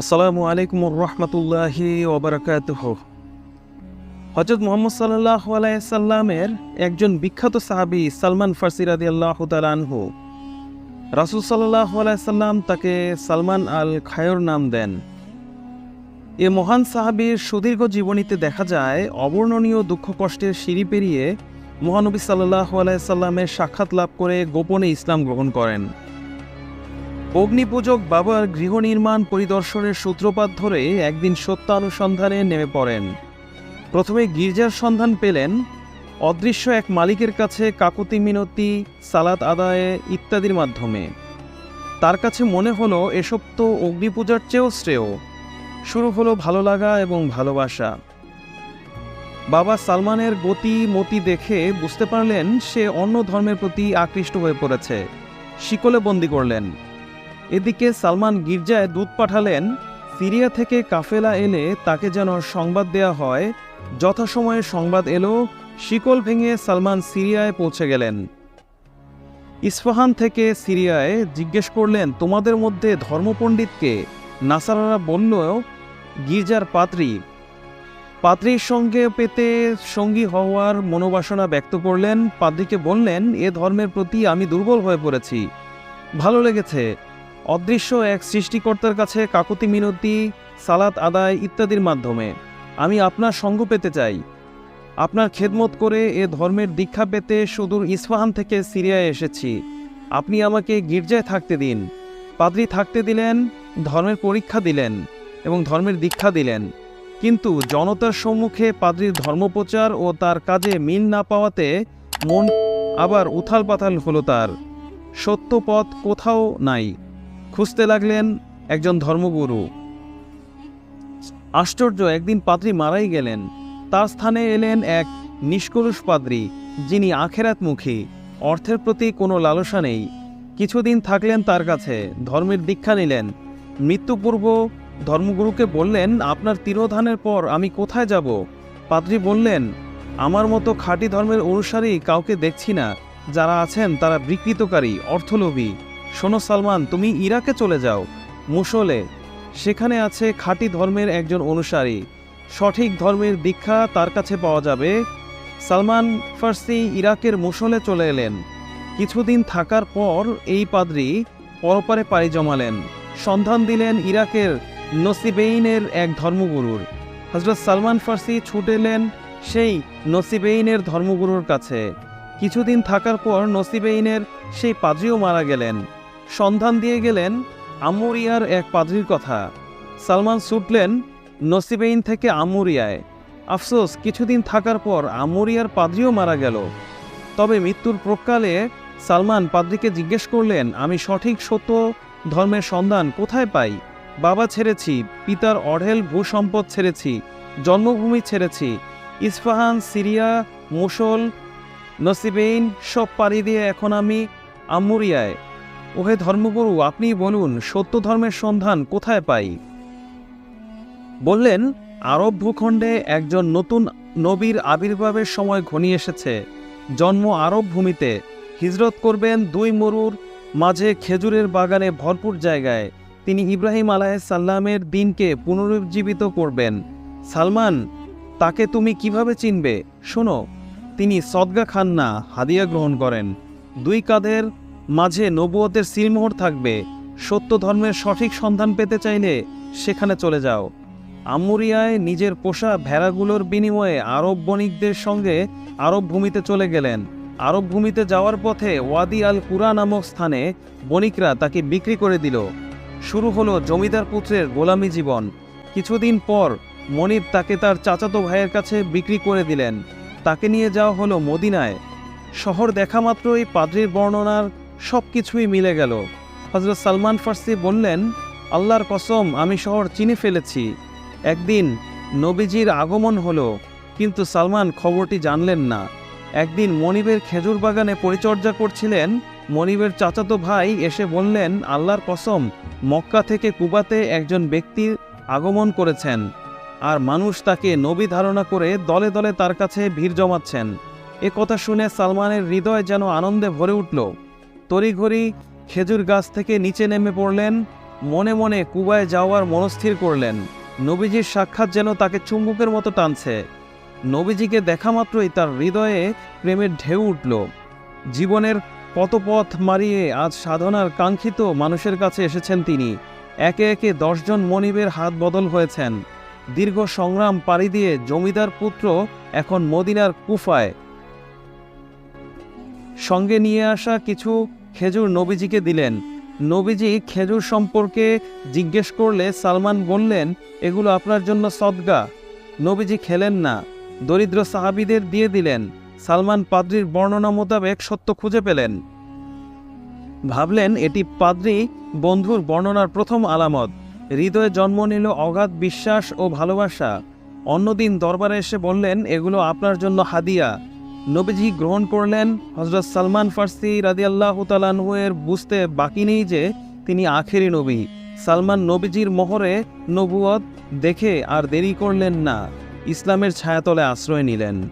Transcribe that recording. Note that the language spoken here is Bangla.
আসসালামু আলাইকুম রহমতুল্লাহি ওবরাকাতুহ হজরত মোহাম্মদ সাল্লাহ আলাইসাল্লামের একজন বিখ্যাত সাহাবি সালমান ফার্সি রাদি আল্লাহ তালানহু রাসুল সাল্লাহ আলাইসাল্লাম তাকে সালমান আল খায়র নাম দেন। এ মহান সাহাবির সুদীর্ঘ জীবনীতে দেখা যায় অবর্ণনীয় দুঃখ কষ্টের সিঁড়ি পেরিয়ে মহানবী সাল্লাহ আলাইসাল্লামের সাক্ষাৎ লাভ করে গোপনে ইসলাম গ্রহণ করেন। অগ্নিপূজক বাবার গৃহ নির্মাণ পরিদর্শনের সূত্রপাত ধরে একদিন সত্যানুসন্ধানে নেমে পড়েন। প্রথমে গির্জার সন্ধান পেলেন, অদৃশ্য এক মালিকের কাছে কাকুতি মিনতি, সালাত আদায়ে ইত্যাদির মাধ্যমে। তার কাছে মনে হলো, এসব তো অগ্নিপূজার চেয়েও শ্রেয়। শুরু হলো ভালো লাগা এবং ভালোবাসা। বাবা সালমানের গতি মতি দেখে বুঝতে পারলেন, সে অন্য ধর্মের প্রতি আকৃষ্ট হয়ে পড়েছে। শিকলে বন্দি করলেন। এদিকে সালমান গির্জায় দূত পাঠালেন, সিরিয়া থেকে কাফেলা এলে তাকে যেন সংবাদ দেয়া হয়। যথাসময়ে সংবাদ এলো, শিকল ভেঙে সালমান সিরিয়ায় পৌঁছে গেলেন। ইস্পাহান থেকে সিরিয়ায় জিজ্ঞেস করলেন, তোমাদের মধ্যে ধর্মপণ্ডিতকে নাসারারা বলল, গির্জার পাত্রী। পাত্রীর সঙ্গে পেতে সঙ্গী হওয়ার মনোবাসনা ব্যক্ত করলেন। পাদ্রীকে বললেন, এ ধর্মের প্রতি আমি দুর্বল হয়ে পড়েছি। ভালো লেগেছে। অদৃশ্য এক সৃষ্টিকর্তার কাছে কাকুতি মিনতি, সালাত আদায় ইত্যাদির মাধ্যমে। আমি আপনার সঙ্গ পেতে চাই। আপনার খেদমত করে এ ধর্মের দীক্ষা পেতে সুদূর ইস্পাহান থেকে সিরিয়ায় এসেছি। আপনি আমাকে গির্জায় থাকতে দিন। পাদ্রী থাকতে দিলেন, ধর্মের পরীক্ষা দিলেন এবং ধর্মের দীক্ষা দিলেন। কিন্তু জনতার সম্মুখে পাদ্রীর ধর্মপ্রচার ও তার কাজে মিল না পাওয়াতে মন আবার উথাল পাথাল হলো তার। সত্য পথ কোথাও নাই। খুঁজতে লাগলেন একজন ধর্মগুরু। আশ্চর্য, একদিন পাদ্রী মারাই গেলেন। তার স্থানে এলেন এক নিষ্কলুষ পাদ্রী, যিনি আখেরাতমুখী। অর্থের প্রতি কোনো লালসা নেই। কিছুদিন থাকলেন তার কাছে, ধর্মের দীক্ষা নিলেন। মৃত্যুপূর্ব ধর্মগুরুকে বললেন, আপনার তিরোধানের পর আমি কোথায় যাব? পাদ্রী বললেন, আমার মতো খাঁটি ধর্মের অনুসারী কাউকে দেখছি না। যারা আছেন তারা বিকৃতকারী, অর্থলোভী। শোনো সালমান, তুমি ইরাকে চলে যাও। মুসলে, সেখানে আছে খাঁটি ধর্মের একজন অনুসারী। সঠিক ধর্মের দীক্ষা তার কাছে পাওয়া যাবে। সালমান ফার্সি ইরাকের মুসলে চলে এলেন। কিছুদিন থাকার পর এই পাদ্রী পরপারে পাড়ি জমালেন। সন্ধান দিলেন ইরাকের নসিবেইনের এক ধর্মগুরুর। হজরত সালমান ফার্সি ছুটেলেন সেই নসিবেইনের ধর্মগুরুর কাছে। কিছুদিন থাকার পর নসিবেইনের সেই পাদ্রিও মারা গেলেন। সন্ধান দিয়ে গেলেন আমুরিয়ার এক পাদ্রির কথা। সালমান ছুটলেন নসিবেইন থেকে আমুরিয়ায়। আফসোস, কিছুদিন থাকার পর আমুরিয়ার পাদ্রিও মারা গেল। তবে মৃত্যুর প্রকালে সালমান পাদ্রিকে জিজ্ঞেস করলেন, আমি সঠিক সত্য ধর্মের সন্ধান কোথায় পাই? বাবা ছেড়েছি, পিতার অঢেল ভূসম্পদ ছেড়েছি, জন্মভূমি ছেড়েছি ইস্পাহান সিরিয়া, মুসল, নসিবেইন সব পাড়ি দিয়ে এখন আমি আমুরিয়ায়। ওহে ধর্মগুরু, আপনি বলুন, সত্য ধর্মের সন্ধান কোথায় পাই? বললেন, আরব ভূখণ্ডে একজন নতুন নবীর আবির্ভাবের সময় ঘনিয়ে এসেছে। জন্ম আরব ভূমিতে। হিজরত করবেন দুই মরুর মাঝে খেজুরের বাগানে ভরপুর জায়গায়। তিনি ইব্রাহিম আলাহিসাল্লামের দিনকে পুনরুজ্জীবিত করবেন। সালমান, তাকে তুমি কীভাবে চিনবে? শোনো, তিনি সদগা খান্না, হাদিয়া গ্রহণ করেন। দুই কাঁধের মাঝে নবুয়তের সিলমোহর থাকবে। সত্য ধর্মের সঠিক সন্ধান পেতে চাইলে সেখানে চলে যাও। আমুরিয়ায় নিজের পোষা ভেড়াগুলোর বিনিময়ে আরব বণিকদের সঙ্গে আরব ভূমিতে চলে গেলেন। আরব ভূমিতে যাওয়ার পথে ওয়াদি আল কুরা নামক স্থানে বণিকরা তাকে বিক্রি করে দিল। শুরু হলো জমিদার পুত্রের গোলামি জীবন। কিছুদিন পর মনিব তাকে তার চাচাতো ভাইয়ের কাছে বিক্রি করে দিলেন। তাকে নিয়ে যাওয়া হলো মদিনায়। শহর দেখা মাত্রই পাদ্রির বর্ণনার সব কিছুই মিলে গেল। হজরত সালমান ফার্সি বললেন, আল্লাহর কসম, আমি শহর চিনে ফেলেছি। একদিন নবীজির আগমন হলো, কিন্তু সালমান খবরটি জানলেন না। একদিন মনিবের খেজুর বাগানে পরিচর্যা করছিলেন। মনিবের চাচাতো ভাই এসে বললেন, আল্লাহর কসম, মক্কা থেকে কুবাতে একজন ব্যক্তির আগমন করেছেন, আর মানুষ তাকে নবী ধারণা করে দলে দলে তার কাছে ভিড় জমাচ্ছেন। এ কথা শুনে সালমানের হৃদয় যেন আনন্দে ভরে উঠল। তড়িঘড়ি খেজুর গাছ থেকে নিচে নেমে পড়লেন, মনে মনে কুবায় যাওয়ার মনস্থির করলেন। নবীজির সাক্ষাৎ যেন তাকে চুম্বকের মতো টানছে। নবীজিকে দেখা মাত্রই তার হৃদয়ে প্রেমের ঢেউ উঠল। জীবনের কত পথ মারিয়ে আজ সাধনার কাঙ্ক্ষিত মানুষের কাছে এসেছেন তিনি। একে একে দশজন মনিবের হাত বদল হয়েছেন। দীর্ঘ সংগ্রাম পাড়ি দিয়ে জমিদার পুত্র এখন মদিনার কুফায়। সঙ্গে নিয়ে আসা কিছু খেজুর নবীজিকে দিলেন। নবীজি খেজুর সম্পর্কে জিজ্ঞেস করলে সালমান বললেন, এগুলো আপনার জন্য সদগা। নবীজি খেলেন না। দরিদ্র সাহাবিদের দিয়ে দিলেন। সালমান পাদ্রির বর্ণনা মোতাবেক সত্য খুঁজে পেলেন। ভাবলেন, এটি পাদ্রি বন্ধুর বর্ণনার প্রথম আলামত। হৃদয়ে জন্ম নিল অগাধ বিশ্বাস ও ভালোবাসা। অন্যদিন দরবারে এসে বললেন, এগুলো আপনার জন্য হাদিয়া। নবীজি গ্রহণ করলেন হজরত সালমান ফার্সি রাজি আল্লাহ তালানহুয়ের বুঝতে বাকি নেই যে তিনি আখেরি নবী। সালমান নবীজির মোহরে নবুয়ত দেখে আর দেরি করলেন না। ইসলামের ছায়াতলে আশ্রয় নিলেন।